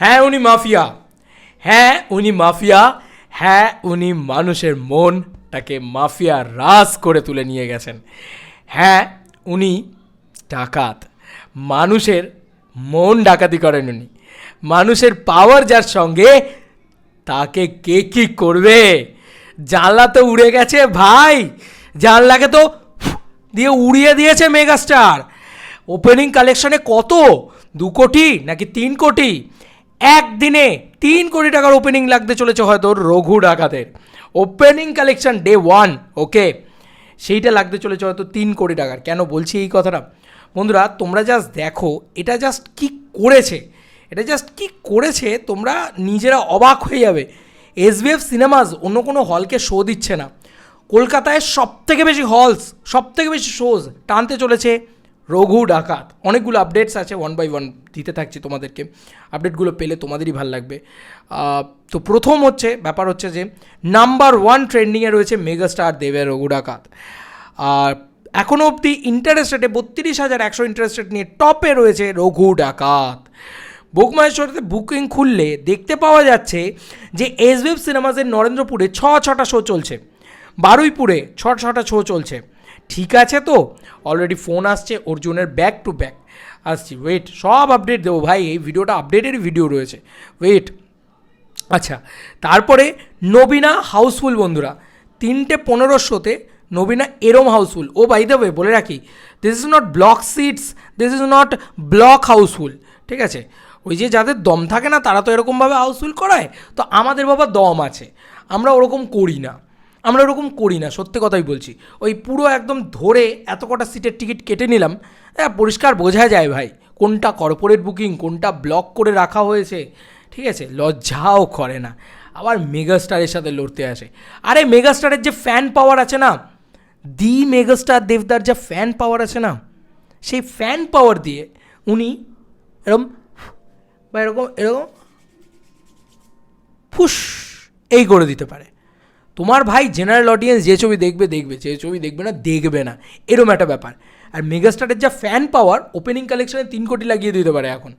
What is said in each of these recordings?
হ্যাঁ উনি মাফিয়া। হ্যাঁ উনি মাফিয়া। হ্যাঁ উনি মানুষের মনটাকে মাফিয়া রাস করে তুলে নিয়ে গেছেন। হ্যাঁ উনি ডাকাত। মানুষের মন ডাকাতি করেন উনি। মানুষের পাওয়ার যার সঙ্গে তাকে কে কি করবে? জানলা তো উড়ে গেছে ভাই। জানলাকে তো দিয়ে উড়িয়ে দিয়েছে মেগাস্টার। ওপেনিং কালেকশনে কত? দু কোটি নাকি তিন কোটি? একদিনে তিন কোটি টাকার ওপেনিং লাগতে চলেছে হয়তো রঘু ডাকাতের। Opening collection day one okay সেইটা লাগতে চলেছে হয়তো তিন কোটি টাকার। কেন বলছি এই কথাটা? বন্ধুরা, তোমরা জাস্ট দেখো, এটা জাস্ট কি করেছে? এটা জাস্ট কি করেছে? তোমরা নিজেরা অবাক হয়ে যাবে। এসবিএফ সিনেমাস অন্য কোনো হলকে শো দিচ্ছে না। কলকাতায় সব থেকে বেশি হলস সব থেকে বেশি শোজ টানতে চলেছে রঘু ডাকাত। অনেকগুলো আপডেটস আছে ওয়ান বাই ওয়ান দিতে থাকছি তোমাদেরকে। আপডেটগুলো পেলে তোমাদেরই ভালো লাগবে। তো প্রথম হচ্ছে, ব্যাপার হচ্ছে যে নাম্বার ওয়ান ট্রেন্ডিংয়ে রয়েছে মেগাস্টার দেবের রঘু ডাকাত। আর এখনও অবধি ইন্টারেস্ট রেটে বত্রিশ হাজার একশো ইন্টারেস্ট রেট নিয়ে টপে রয়েছে রঘু ডাকাত। বুকমাইশোতে বুকিং খুললে দেখতে পাওয়া যাচ্ছে যে এসবিএফ সিনেমাসের নরেন্দ্রপুরে ছ ছটা শো চলছে। বারুইপুরে ছ ছটা শো চলছে। ঠিক আছে তো? অলরেডি ফোন আসছে, অর্জুনের ব্যাক টু ব্যাক আসছি। ওয়েট সব আপডেট দেবো ভাই, এই ভিডিওটা আপডেটের ভিডিও রয়েছে। ওয়েট আচ্ছা তারপরে নবীনা হাউসফুল বন্ধুরা। তিনটে পনেরো শোতে নবীনা এরম হাউসফুল ও বাই দ্য ওয়ে বলে রাখি this is not block seats this is not block housefull ঠিক আছে? ওই যে যাদের দম থাকে না, তারা তো এরকমভাবে হাউসফুল করায়। তো আমাদের বাবা দম আছে। আমরা ওরকম করি না। আমরা ওরকম করি না, সত্যি কথাই বলছি। ওই পুরো একদম ধরে এত কটা সিটের টিকিট কেটে নিলাম হ্যাঁ পরিষ্কার বোঝা যায় ভাই, কোনটা কর্পোরেট বুকিং কোনটা ব্লক করে রাখা হয়েছে, ঠিক আছে? লজ্জাও করে না। আবার মেগাস্টারের সাথে লড়তে আসে। আরে মেগাস্টারের যে ফ্যান পাওয়ার আছে না, দি মেগাস্টার দেবদার যা ফ্যান পাওয়ার আছে না, সেই ফ্যান পাওয়ার দিয়ে উনি এরকম, বা এরকম এরকম, ফুস, এই করে দিতে পারে। তোমার ভাই জেনারেল অডিয়েন্স যে ছবি দেখবে দেখবে। যে ছবি দেখবে না দেখবে না। এরম একটা ব্যাপার। আর মেগাস্টারের যা ফ্যান পাওয়ার ওপেনিং কালেকশনে তিন কোটি লাগিয়ে দিতে পারে এখন।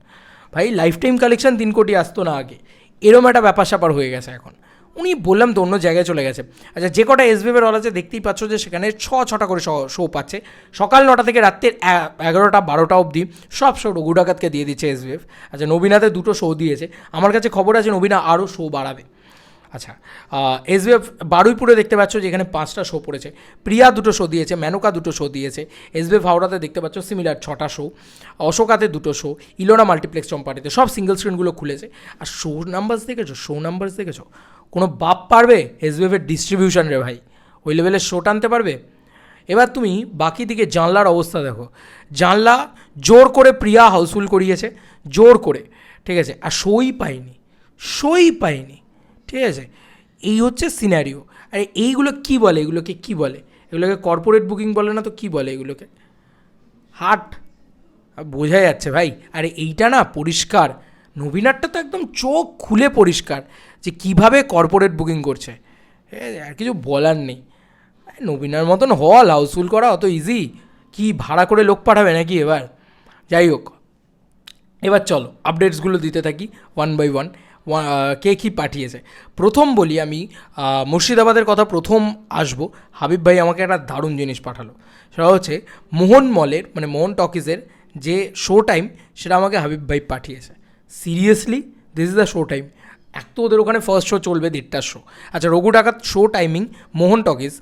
ভাই লাইফ টাইম কালেকশন তিন কোটি আসতো না আগে। এরম একটা ব্যাপার স্যাপার হয়ে গেছে এখন। উনি বললাম তো অন্য জায়গায় চলে গেছে। আচ্ছা যে কটা এসবিএফের হল আছে, দেখতেই পাচ্ছ যে সেখানে ছ, ছটা করে শো পাচ্ছে। সকাল নটা থেকে রাত্রের এগারোটা, বারোটা অবধি সব শো রঘু ডাকাতকে দিয়ে দিচ্ছে এসবিএফ আচ্ছা নবীনাতে দুটো শো দিয়েছে। আমার কাছে খবর আছে, নবীনা আরও শো বাড়াবে। আচ্ছা এসবিএফ বারুইপুরে দেখতে পাচ্ছ যেখানে পাঁচটা শো পড়েছে। প্রিয়া দুটো শো দিয়েছে, মেনকা দুটো শো দিয়েছে, এসবিএফ হাওড়াতে দেখতে পাচ্ছ সিমিলার ছটা শো অশোকাতে দুটো শো ইলোনা মাল্টিপ্লেক্স চম্পাটিতে, সব সিঙ্গেল স্ক্রিনগুলো খুলেছে। আর শো নাম্বারস দেখেছ? শো নাম্বারস দেখেছ? কোনো বাপ পারবে এসবিএফের ডিস্ট্রিবিউশন রে ভাই? ওই লেভেলের শো টানতে পারবে? এবার তুমি বাকি দিকে জানলার অবস্থা দেখো। জানলা জোর করে প্রিয়া হাউসফুল করিয়েছে, জোর করে, ঠিক আছে? আর শোই পাইনি শোই পাইনি ঠিক আছে? এই হচ্ছে সিনারিও আর এইগুলো কি বলে? এগুলোকে কি বলে? এগুলোকে কর্পোরেট বুকিং বলে না তো কি বলে এগুলোকে? হাট। বোঝা যাচ্ছে ভাই। আরে এইটা না পরিষ্কার। নবীনারটা তো একদম চোখ খুলে পরিষ্কার যে কীভাবে কর্পোরেট বুকিং করছে। আর কিছু বলার নেই। নবীনার মতন হল হাউসফুল করা অত ইজি কি ভাড়া করে লোক পাঠাবে নাকি এবার? যাই হোক। এবার চলো আপডেটসগুলো দিতে থাকি ওয়ান বাই ওয়ান কে কী পাঠিয়েছে। প্রথম বলি আমি মুর্শিদাবাদের কথা প্রথম আসব। হাবিব ভাই আমাকে একটা দারুণ জিনিস পাঠালো। সেটা হচ্ছে, মোহন মলের মানে মোহন টকিজের যে শো টাইম সেটা আমাকে হাবিব ভাই পাঠিয়েছে। Seriously this is the show time এক তো ওদের ওখানে ফার্স্ট শো চলবে, দেড়টার শো আচ্ছা রঘু ডাকাত শো টাইমিং মোহন টকিজ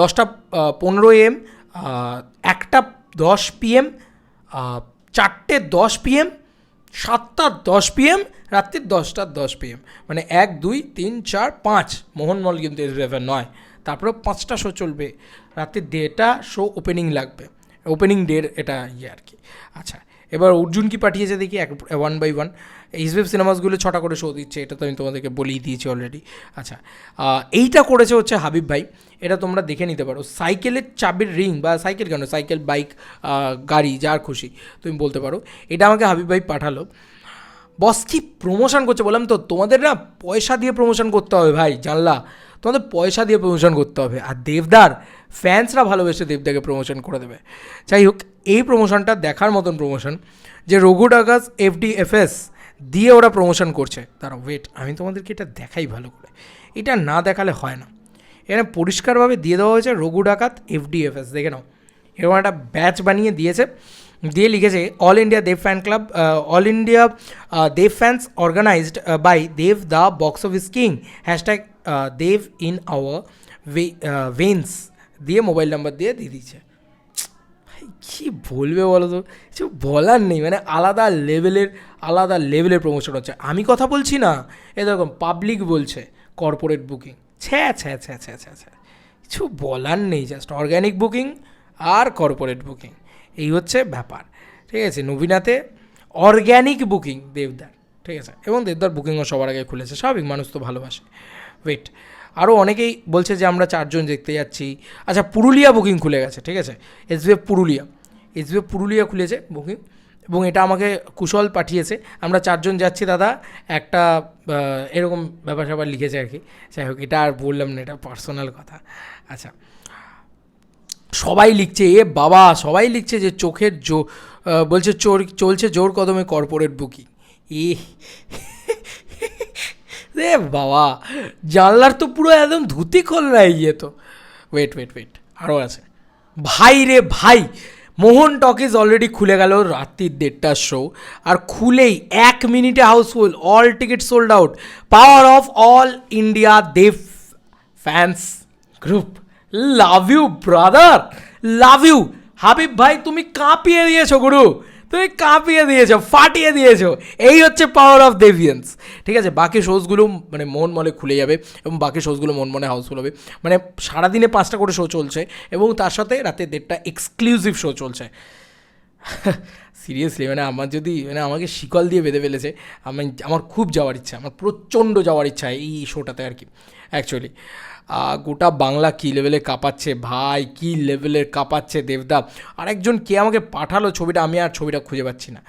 দশটা পনেরো এম একটা দশ পিএম চারটে দশ পিএম সাতটা দশ পিএম রাত্রির দশটা দশ পিএম মানে এক, দুই, তিন, চার, পাঁচ। মোহনমল কিন্তু রেভার নয়। তারপরে পাঁচটা শো চলবে। রাত্রির দেড়টা শো ওপেনিং লাগবে। ওপেনিং ডের এটা ইয়ে আর কি। আচ্ছা এবার অর্জুন কি পাঠিয়েছে দেখি এক ওয়ান বাই ওয়ান এইচবিএফ সিনেমাসগুলো ছটা করে শো দিচ্ছে, এটা তো আমি তোমাদেরকে বলেই দিয়েছি অলরেডি আচ্ছা এইটা করেছে হচ্ছে হাবিব ভাই। এটা তোমরা দেখে নিতে পারো। সাইকেলের চাবির রিং বা সাইকেল কেন? সাইকেল বাইক গাড়ি, যার খুশি, তুমি বলতে পারো। এটা আমাকে হাবিব ভাই পাঠালো। বস কি প্রমোশন করছে বললাম তো? তোমাদের না পয়সা দিয়ে প্রমোশন করতে হবে ভাই, জানলা। তোমাদের পয়সা দিয়ে প্রমোশন করতে হবে। আর দেবদার ফ্যান্সরা ভালোবেসে দেবদাকে প্রমোশন করে দেবে। যাই হোক, এই প্রমোশনটা দেখার মতন প্রমোশন যে রঘু ডাকাস এফডিএফএস দিয়ে ওরা প্রমোশন করছে। তারা ওয়েট আমি তোমাদেরকে এটা দেখাই ভালো করে। এটা না দেখালে হয় না। এখানে পরিষ্কারভাবে দিয়ে দেওয়া হয়েছে রঘু ডাকাত এফডিএফএস দেখে নাও। এরকম একটা ব্যাচ বানিয়ে দিয়েছে। দিয়ে লিখেছে all India Dev fan club all India Dev fans organized by Dev the box office king hashtag Dev in our veins দিয়ে মোবাইল নাম্বার দিয়ে দিয়ে দিচ্ছে কি বলবে বলো তো? কিছু বলার নেই মানে আলাদা লেভেলের আলাদা লেভেলের প্রমোশন হচ্ছে। আমি কথা বলছি না, এ পাবলিক বলছে কর্পোরেট বুকিং ছ্যা ছ্যা ছ্যা ছ্যা ছ্যা ছ্যা কিছু বলার নেই জাস্ট অর্গ্যানিক বুকিং আর কর্পোরেট বুকিং এই হচ্ছে ব্যাপার, ঠিক আছে? নবীনাতে অর্গ্যানিক বুকিং দেবদার, ঠিক আছে? এবং দেবদার বুকিংও সবার আগে খুলেছে স্বাভাবিক মানুষ তো ভালোবাসে। ওয়েট আরও অনেকেই বলছে যে আমরা চারজন দেখতে যাচ্ছি। আচ্ছা পুরুলিয়া বুকিং খুলে গেছে, ঠিক আছে? এসবিএফ পুরুলিয়া। এসবিএফ পুরুলিয়া খুলেছে বুকিং এবং এটা আমাকে কুশল পাঠিয়েছে। আমরা চারজন যাচ্ছি, দাদা। একটা এরকম ব্যাপার স্যাপার লিখেছে আর কি। যাই হোক, এটা আর বললাম না, এটা পার্সোনাল কথা। আচ্ছা। সবাই লিখছে, এ বাবা, সবাই লিখছে যে চোখের জো বলছে চোর, চলছে জোর কদমে কর্পোরেট বুকিং এ রে বাবা, জানলার তো পুরো একদম ধুতি খোল নাই গিয়ে তো। ওয়েট ওয়েট ওয়েট আরও আছে। ভাই রে ভাই মোহন টকিজ অলরেডি খুলে গেল রাত্রির দেড়টার শো আর খুলেই এক মিনিটে housefull all ticket sold out power of all India Dev fans group love you brother love you Habib ভাই, তুমি কাঁপিয়ে দিয়েছ, গুরু। তুমি কাঁপিয়ে দিয়েছ, ফাটিয়ে দিয়েছ। এই হচ্ছে পাওয়ার অফ দেভিয়েন্স ঠিক আছে? বাকি শোজগুলো মানে মন মনে খুলে যাবে এবং বাকি শোজগুলো মন মনে হাউসফুল হবে। মানে সারাদিনে পাঁচটা করে শো চলছে এবং তার সাথে রাতে দেড়টা এক্সক্লুসিভ শো চলছে। সিরিয়াসলি মানে আমার যদি মানে আমাকে শিকল দিয়ে বেঁধে ফেলেছে, আমি আমার খুব যাওয়ার ইচ্ছা, আমার প্রচণ্ড যাওয়ার ইচ্ছা এই শোটাতে আর কি অ্যাকচুয়ালি গোটা বাংলা কী লেভেলে কাঁপাচ্ছে? ভাই, কী লেভেলের কাঁপাচ্ছে দেবদা? আরেকজন কে আমাকে পাঠালো ছবিটা, আমি আর ছবিটা খুঁজে পাচ্ছি না।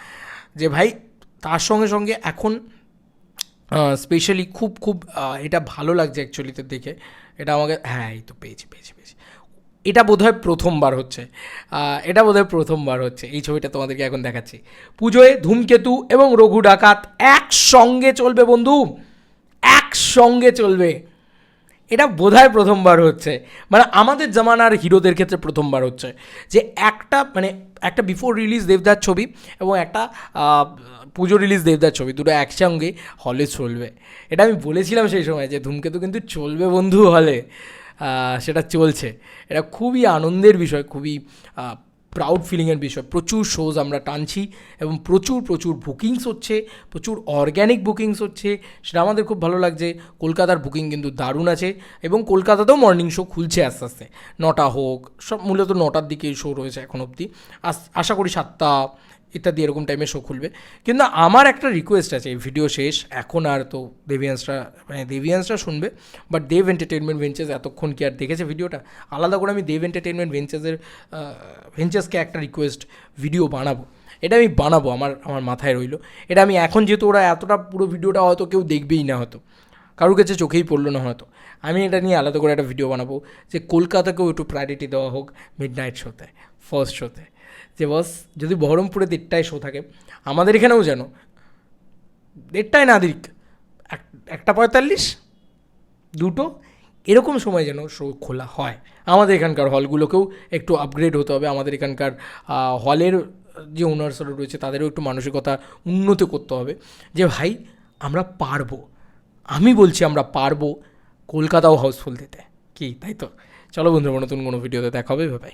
যে ভাই, তার সঙ্গে সঙ্গে এখন স্পেশালি খুব খুব এটা ভালো লাগছে অ্যাকচুয়ালিতে দেখে। এটা আমাকে হ্যাঁ এই তো পেয়েছি পেয়েছি পেয়েছি। এটা বোধহয় প্রথমবার হচ্ছে। এটা বোধহয় প্রথমবার হচ্ছে। এই ছবিটা তোমাদেরকে এখন দেখাচ্ছি। পুজোয় ধূমকেতু এবং রঘু ডাকাত একসঙ্গে চলবে বন্ধু। একসঙ্গে চলবে। এটা বোধহয় প্রথমবার হচ্ছে। মানে আমাদের জামানার হিরোদের ক্ষেত্রে প্রথমবার হচ্ছে। যে একটা মানে একটা বিফোর রিলিজ দেবদার ছবি এবং একটা পুজো রিলিজ দেবদার ছবি, দুটো একসঙ্গে হলে চলবে। এটা আমি বলেছিলাম সেই সময় যে ধূমকেতু কিন্তু চলবে বন্ধু হলে সেটা চলছে। এটা খুবই আনন্দের বিষয়, খুবই প্রাউড ফিলিংয়ের বিষয়। প্রচুর শোজ আমরা টানছি এবং প্রচুর প্রচুর বুকিংস হচ্ছে, প্রচুর অর্গ্যানিক বুকিংস হচ্ছে। সেটা আমাদের খুব ভালো লাগছে। কলকাতার বুকিং কিন্তু দারুণ আছে এবং কলকাতাতেও মর্নিং শো খুলছে আস্তে আস্তে। নটা হোক, সব মূলত নটার দিকে শো রয়েছে এখন অবধি। আশা করি সাতটা ইত্যাদি এরকম টাইমে শো খুলবে। কিন্তু আমার একটা রিকোয়েস্ট আছে, এই ভিডিও শেষ, এখন আর তো দেবিয়ান্সরা মানে দেবিয়ান্সরা শুনবে বাট দেব এন্টারটেনমেন্ট ভেঞ্চার্স এতক্ষণ কি আর দেখেছে ভিডিওটা আলাদা করে আমি দেব এন্টারটেনমেন্ট ভেঞ্চার্সের ভেঞ্চার্সকে একটা রিকোয়েস্ট ভিডিও বানাবো। এটা আমি বানাবো, আমার আমার মাথায় রইল। এটা আমি এখন যেহেতু ওরা এতটা পুরো ভিডিওটা হয়তো কেউ দেখবেই না হয়তো। কারোর কাছে চোখেই পড়ল না হয়তো। আমি এটা নিয়ে আলাদা করে একটা ভিডিও বানাবো যে কলকাতাকেও একটু প্রায়োরিটি দেওয়া হোক মিড নাইট শোতে ফার্স্ট শোতে যে বস, যদি বহরমপুরে দেড়টায় শো থাকে, আমাদের এখানেও যেন দেড়টায় না দিক, এক- একটা পঁয়তাল্লিশ, দুটো, এরকম সময় যেন শো খোলা হয়। আমাদের এখানকার হলগুলোকেও একটু আপগ্রেড হতে হবে, আমাদের এখানকার হলের যে ওনার্সরা রয়েছে, তাদেরও একটু মানসিকতা উন্নত করতে হবে। যে ভাই, আমরা পারব। আমি বলছি আমরা পারব কলকাতাও হাউসফুল দিতে। কি, তাই তো? চলো বন্ধুরা, নতুন কোনো ভিডিওতে দেখা হবে ভাই